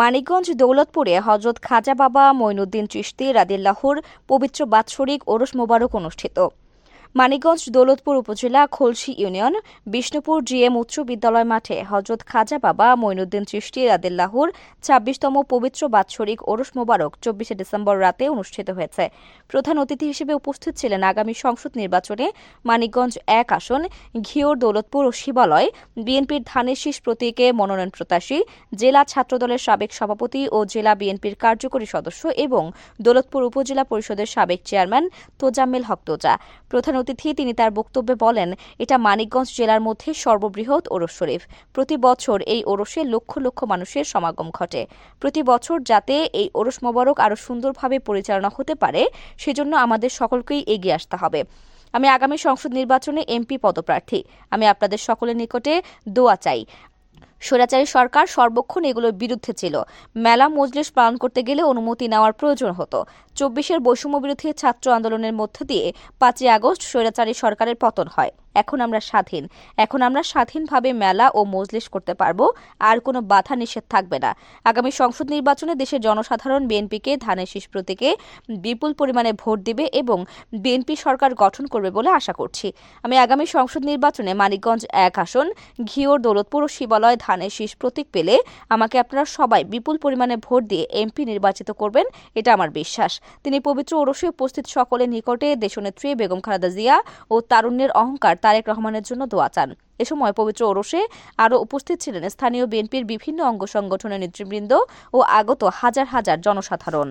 মানিকগঞ্জ দৌলতপুরে হজরত খাজা বাবা মঈনুদ্দিন চিস্তি রাদিল্লাহুর পবিত্র বাৎসরিক ওরস মোবারক অনুষ্ঠিত। মানিকগঞ্জ দৌলতপুর উপজেলা খলসি ইউনিয়ন, বিষ্ণুপুর জিএম উচ্চ বিদ্যালয় মাঠে হজরত খাজা বাবা মঈনুদ্দিন চিশতি রাদিল্লাহুর ছাব্বিশতম পবিত্র বাৎসরিক ওরস মোবারক চব্বিশে ডিসেম্বর রাতে অনুষ্ঠিত হয়েছে। প্রধান অতিথি হিসেবে উপস্থিত ছিলেন আগামী সংসদ নির্বাচনে মানিকগঞ্জ এক আসন, ঘিওর দৌলতপুর ও শিবালয়, বিএনপির ধানের শীষ প্রতীকে মনোনয়ন প্রত্যাশী, জেলা ছাত্রদলের সাবেক সভাপতি ও জেলা বিএনপির কার্যকরী সদস্য এবং দৌলতপুর উপজেলা পরিষদের সাবেক চেয়ারম্যান তোজাম্মেল হক তোজা। প্রধান অতিথি তিনি তার বক্তব্যে বলেন, এটা মানিকগঞ্জ জেলার মধ্যে সর্ববৃহৎ ওরস শরীফ। প্রতি বছর এই ওরসে লক্ষ লক্ষ মানুষের সমাগম ঘটে। প্রতি বছর যাতে এই ওরস মোবারক আরও সুন্দরভাবে পরিচালনা হতে পারে, সেজন্য আমাদের সকলকেই এগিয়ে আসতে হবে। আমি আগামী সংসদ নির্বাচনে এমপি পদপ্রার্থী। আমি আপনাদের সকলের নিকটে দোয়া চাই। স্বৈরাচারী সরকার সর্বক্ষণ এগুলোর বিরুদ্ধে ছিল। মেলা মজলিস পালন করতে গেলে অনুমতি নেওয়ার প্রয়োজন হতো। চব্বিশের বৈষম্য বিরোধী ছাত্র আন্দোলনের মধ্য দিয়ে পাঁচই আগস্ট স্বৈরাচারী সরকারের পতন হয়। এখন আমরা স্বাধীন। এখন আমরা স্বাধীনভাবে মেলা ও মজলিস করতে পারব, আর কোনো বাধা নিষেধ থাকবে না। আগামী সংসদ নির্বাচনে দেশের জনসাধারণ বিএনপিকে ধানের শীষ প্রতীকে বিপুল পরিমাণে ভোট দিবে এবং বিএনপি সরকার গঠন করবে বলে আশা করছি। আমি আগামী সংসদ নির্বাচনে মানিকগঞ্জ এক আসন, ঘিওর দৌলতপুর ও শিবালয় ধানের শীষ প্রতীক পেলে আমাকে আপনারা সবাই বিপুল পরিমাণে ভোট দিয়ে এমপি নির্বাচিত করবেন, এটা আমার বিশ্বাস। তিনি পবিত্র ওরসে উপস্থিত সকলের নিকটে দেশনেত্রী বেগম খালেদা জিয়া ও তারুণ্যের অহংকার তারেক রহমানের জন্য দোয়া চান। এ সময় পবিত্র ওরসে আরও উপস্থিত ছিলেন স্থানীয় বিএনপির বিভিন্ন অঙ্গ সংগঠনের নেতৃবৃন্দ ও আগত হাজার হাজার জনসাধারণ।